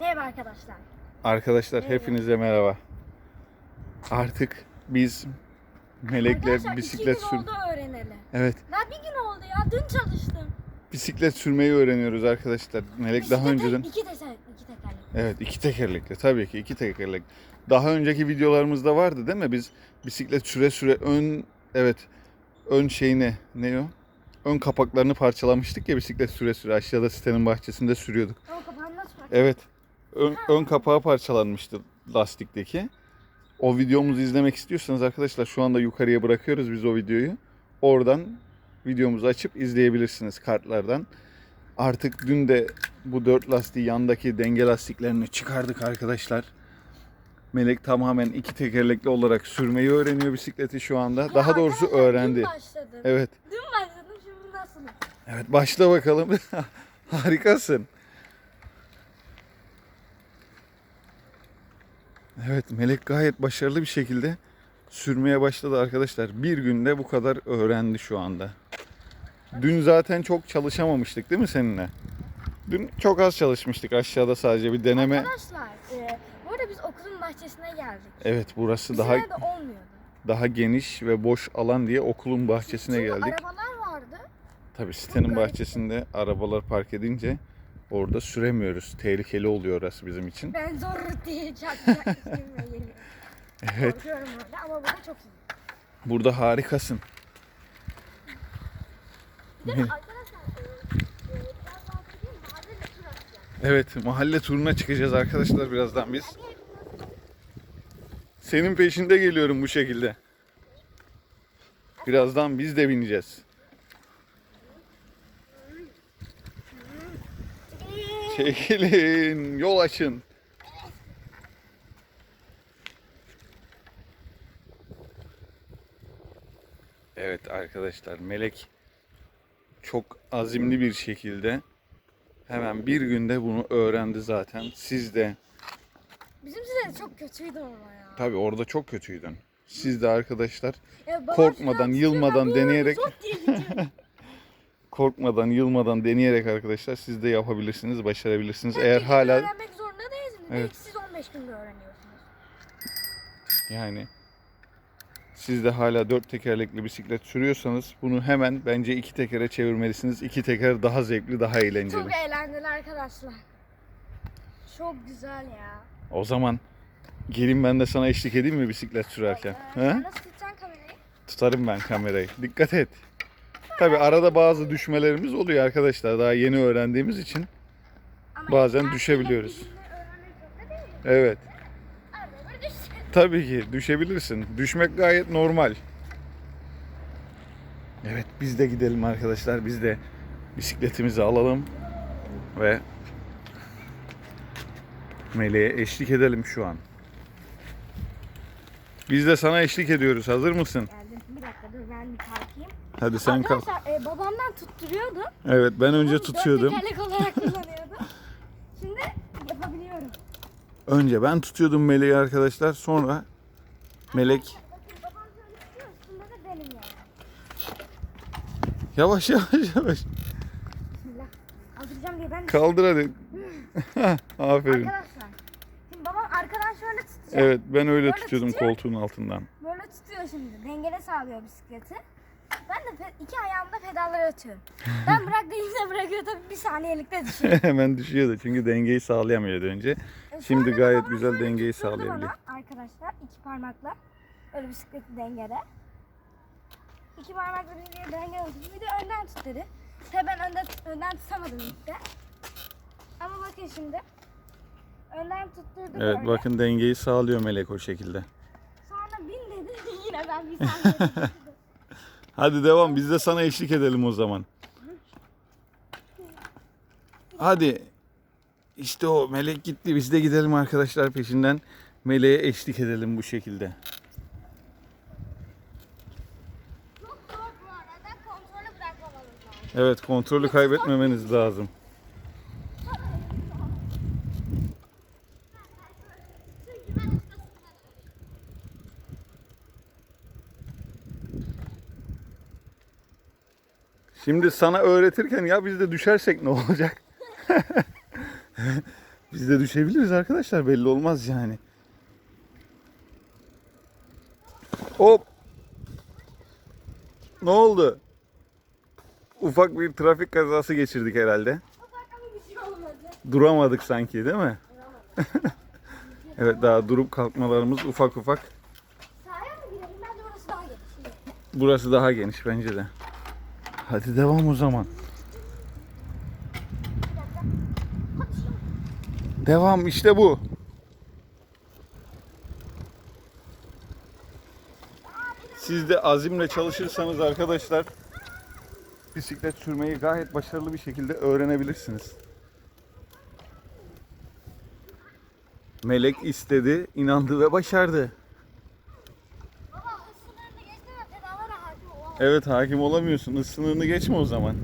Merhaba arkadaşlar. Arkadaşlar Merhaba. hepinize merhaba. Artık biz Melek'le arkadaşlar bisiklet sür oldu öğreneli. Evet, Daha bir gün oldu ya. Dün çalıştım. bisiklet sürmeyi öğreniyoruz arkadaşlar. Melek daha Bisiklete önceden iki teker, iki tekerlek. Evet, iki tekerlekli. Tabii ki iki tekerlek. Daha önceki videolarımızda vardı değil mi? Biz bisiklet süre süre ön evet, ön şeyini ne o? Ön kapaklarını parçalamıştık ya bisiklet süre süre aşağıda sitenin bahçesinde sürüyorduk. O nasıl bak? Evet. Ön, ön kapağı parçalanmıştı lastikteki. O videomuzu izlemek istiyorsanız arkadaşlar şu anda yukarıya bırakıyoruz biz o videoyu. Oradan videomuzu açıp izleyebilirsiniz kartlardan. Artık dün de bu dört lastiği yandaki denge lastiklerini çıkardık arkadaşlar. Melek tamamen iki tekerlekli olarak sürmeyi öğreniyor bisikleti şu anda. Daha doğrusu arkadaşlar, öğrendi. Dün başladım. Evet. Dün başladım şimdi nasıl? Evet başla bakalım. Harikasın. Evet Melek gayet başarılı bir şekilde sürmeye başladı arkadaşlar. Bir günde bu kadar öğrendi şu anda. Dün zaten çok çalışamamıştık değil mi seninle? Dün çok az çalışmıştık aşağıda sadece bir deneme. Arkadaşlar e, bu arada biz okulun bahçesine geldik. Evet burası Bir daha sene de olmuyordu. daha geniş ve boş alan diye okulun bahçesine Çünkü geldik. arabalar vardı. Tabii sitenin bahçesinde arabalar park edince orada süremiyoruz. Tehlikeli oluyor orası bizim için. Ben zor diye çarpacak. Evet. Korkuyorum orada ama burada çok iyi. Burada harikasın. Bir de arkadaşlar e, e, biraz daha söyleyeyim mahalle de tur atacağız. Evet mahalle turuna çıkacağız arkadaşlar birazdan biz. Senin peşinde geliyorum bu şekilde. Birazdan biz de bineceğiz. Çekilin, yol açın. Evet arkadaşlar Melek çok azimli bir şekilde hemen bir günde bunu öğrendi zaten. Siz de Bizim size çok kötüydü ama ya. tabii orada çok kötüydün. Siz de arkadaşlar Ya babam korkmadan, yılmadan, ben deneyerek- zor diye gidiyorum. Korkmadan, yılmadan deneyerek arkadaşlar siz de yapabilirsiniz, başarabilirsiniz. Eğer hala öğrenmek zorunda değilsiniz. Evet. Belki siz 15 günde öğreniyorsunuz. yani siz de hala dört tekerlekli bisiklet sürüyorsanız bunu hemen bence iki tekere çevirmelisiniz. İki teker daha zevkli, daha eğlenceli. Çok eğlenceli arkadaşlar. Çok güzel ya. O zaman gelin ben de sana eşlik edeyim mi bisiklet sürerken? Sen Nasıl tutacaksın kamerayı? Tutarım ben kamerayı. Dikkat et. Tabi arada bazı düşmelerimiz oluyor arkadaşlar. Daha yeni öğrendiğimiz için. Bazen düşebiliyoruz. Evet. Tabii ki düşebilirsin. Düşmek gayet normal. Evet biz de gidelim arkadaşlar. Biz de bisikletimizi alalım ve Meleğe eşlik edelim şu an. Biz de sana eşlik ediyoruz. Hazır mısın? Geldim. Bir dakika dur ben bir kalkayım. Hadi sen kalk. Arkadaşlar e, babamdan tutturuyordu. Evet ben önce Dört tutuyordum. tekerlek olarak kullanıyordu. Şimdi yapabiliyorum. Önce ben tutuyordum Meleği arkadaşlar. Sonra Melek Bakın babam şöyle tutuyor. Üstünde de benim yani. yavaş yavaş yavaş Bismillah. Diye ben kaldır hadi. Aferin. Arkadaşlar. Şimdi babam arkadan şöyle tutacak. Evet ben öyle tutuyordum tutuyor. koltuğun altından. Böyle tutuyor şimdi. Dengele sağlıyor bisikleti. Ben de iki ayağımda pedalları atıyorum. Ben bırak deyince bırakıyor tabii bir saniyelikte düşüyor. Hemen düşüyordu çünkü dengeyi sağlayamıyordu önce. E, Şimdi gayet güzel dengeyi sağlayabiliyor. bana Arkadaşlar iki parmakla böyle bisikleti dengede. İki parmakla bisikleti dengede tuttu. Bir de önden tut dedi. Tabii ben önden, önden tutamadım ilk de. Ama bakın şimdi. Önden tutturdu Evet böyle. bakın dengeyi sağlıyor Melek o şekilde. Sonra bin dedi. Yine ben bir saniye. Hadi devam biz de sana eşlik edelim o zaman. Hadi. İşte o Melek gitti biz de gidelim arkadaşlar peşinden. Meleğe eşlik edelim bu şekilde. Evet kontrolü kaybetmemeniz lazım. Şimdi sana öğretirken ya biz de düşersek ne olacak? Biz de düşebiliriz arkadaşlar belli olmaz yani. Hop. Ne oldu? Ufak bir trafik kazası geçirdik herhalde. Duramadık sanki değil mi? Evet daha durup kalkmalarımız ufak ufak. Burası daha geniş bence de. Hadi devam o zaman. Devam işte bu. Siz de azimle çalışırsanız arkadaşlar bisiklet sürmeyi gayet başarılı bir şekilde öğrenebilirsiniz. Melek istedi, inandı ve başardı. Baba hız sınırını geçtim ve pedallara hakim olamam. Evet hakim olamıyorsun. Hız sınırını geçme o zaman.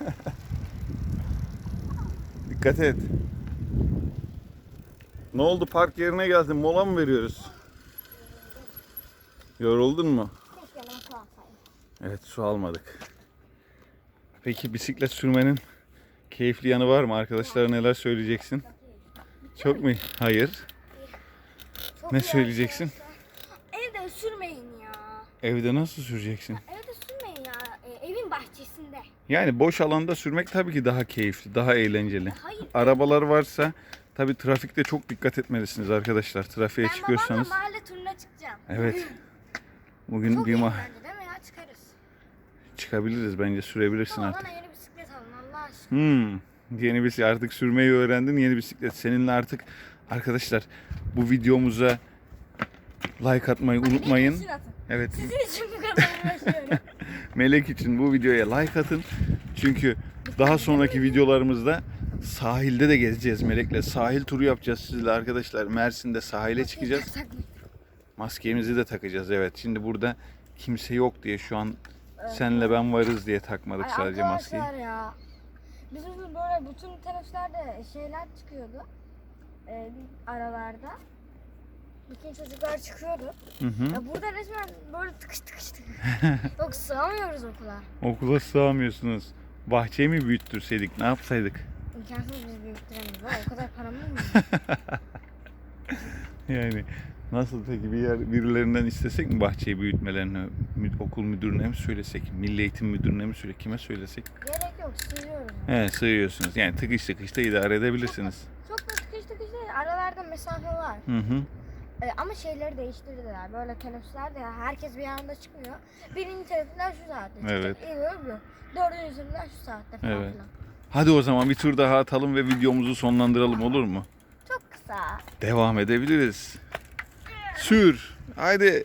Dikkat et. Ne oldu park yerine geldin mola mı veriyoruz? Yoruldun mu? Evet su almadık. Peki bisiklet sürmenin keyifli yanı var mı? Arkadaşlara neler söyleyeceksin? Çok mu? Hayır. Çok Ne söyleyeceksin? Evde sürmeyin ya. Evde nasıl süreceksin? Evde sürmeyin ya. E, evin bahçesinde. Yani boş alanda sürmek tabii ki daha keyifli, daha eğlenceli. Hayır. Arabalar varsa tabii trafikte çok dikkat etmelisiniz arkadaşlar. Trafiğe ben çıkıyorsanız. babamla mahalle turuna çıkacağım. Evet. Bugün Çok bir ma- bence değil mi ya? Çıkarız. çıkabiliriz bence sürebilirsin Tamam artık. Bana yeni bisiklet. Hmm, bir artık sürmeyi öğrendin. Yeni bisiklet seninle artık arkadaşlar bu videomuza like atmayı unutmayın. Evet. Sizin için bu kadar uğraşıyorum. Melek için bu videoya like atın. Çünkü daha sonraki videolarımızda sahilde de gezeceğiz Melek'le. Sahil turu yapacağız sizle arkadaşlar. Mersin'de sahile çıkacağız. Maskemizi de takacağız evet. Şimdi burada kimse yok diye şu an senle ben varız diye takmadık sadece maskeyi. arkadaşlar ya. Bizim böyle bütün teneffüslerde şeyler çıkıyordu. Ee, aralarda. Bütün çocuklar çıkıyordu. Hı hı. Ya burada resmen böyle tıkış tıkış tıkış. Yok sığamıyoruz okula. Okula sığamıyorsunuz. Bahçeyi mi büyüttürseydik ne yapsaydık? İmkansız biz büyüktüremeyiz. Vay, O kadar paramız mı? Yani nasıl peki bir yer birilerinden istesek mi bahçeyi büyütmelerini okul müdürüne mi söylesek, milli eğitim müdürüne mi söylesek, kime söylesek? Gerek yok sığıyoruz. He sığıyorsunuz. Yani tıkış tıkış da idare edebilirsiniz. Çok da tıkış tıkış değil. Aralarda mesafe var. Hı hı. Ee, ama şeyleri değiştirdiler. Böyle teneffüslerde ya herkes bir anda çıkmıyor. Birinci teneffüsler şu saatte çıkacak. Evet. İyi öyle. Dördüncüsünden şu saatte falan Evet. filan. Hadi o zaman bir tur daha atalım ve videomuzu sonlandıralım olur mu? Çok kısa. Devam edebiliriz. Sür. Haydi.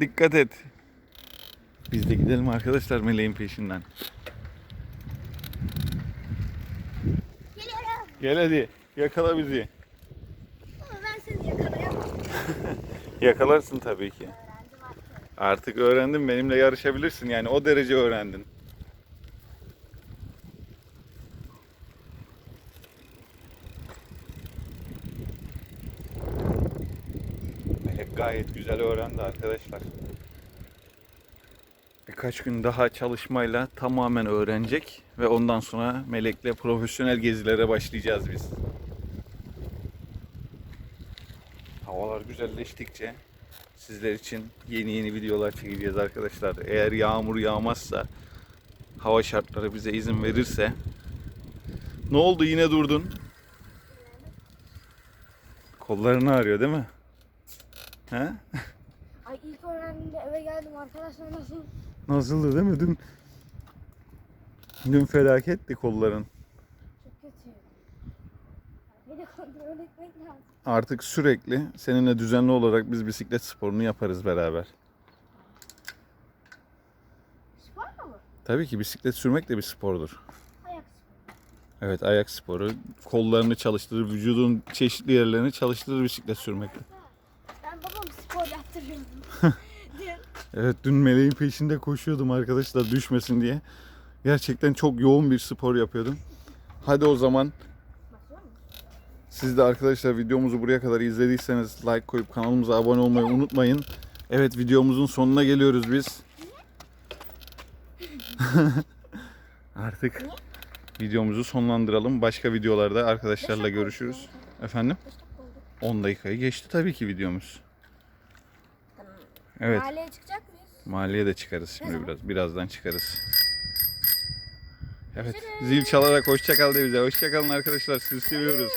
Dikkat et. Biz de gidelim arkadaşlar meleğin peşinden. Geliyorum. Gel hadi. Yakala bizi. Ama ben seni yakalayamam. Yakalarsın tabii ki. Öğrendim artık. Artık öğrendin benimle yarışabilirsin yani o derece öğrendin. Melek gayet güzel öğrendi arkadaşlar. Birkaç gün daha çalışmayla tamamen öğrenecek ve ondan sonra Melek'le profesyonel gezilere başlayacağız biz. Havalar güzelleştikçe sizler için yeni yeni videolar çekeceğiz arkadaşlar. Eğer yağmur yağmazsa, hava şartları bize izin verirse. Ne oldu yine durdun? Kollarını ağrıyor değil mi? He? Ay ilk öğrendiğimde eve geldim arkadaşlar nasıl? Nasıldı değil mi dün? Dün felaketti kolların. Çok kötü. Bir de kontrol etmek lazım. Artık sürekli seninle düzenli olarak biz bisiklet sporunu yaparız beraber. Spor mu bu? Tabii ki bisiklet sürmek de bir spordur. Ayak sporu. Evet ayak sporu. Kollarını çalıştırır, vücudun çeşitli yerlerini çalıştırır bisiklet sürmek. Evet dün meleğin peşinde koşuyordum arkadaşlar düşmesin diye. Gerçekten çok yoğun bir spor yapıyordum. Hadi o zaman? Siz de arkadaşlar videomuzu buraya kadar izlediyseniz like koyup kanalımıza abone olmayı unutmayın. Evet videomuzun sonuna geliyoruz biz. Artık videomuzu sonlandıralım. Başka videolarda arkadaşlarla görüşürüz. Efendim? 10 dakikayı geçti tabii ki videomuz. Evet. Mahalleye çıkacak mıyız? Mahalleye de çıkarız şimdi biraz. Birazdan çıkarız. Evet. Zil çalarak hoşça kal de bize. Hoşça kalın arkadaşlar. Sizi seviyoruz.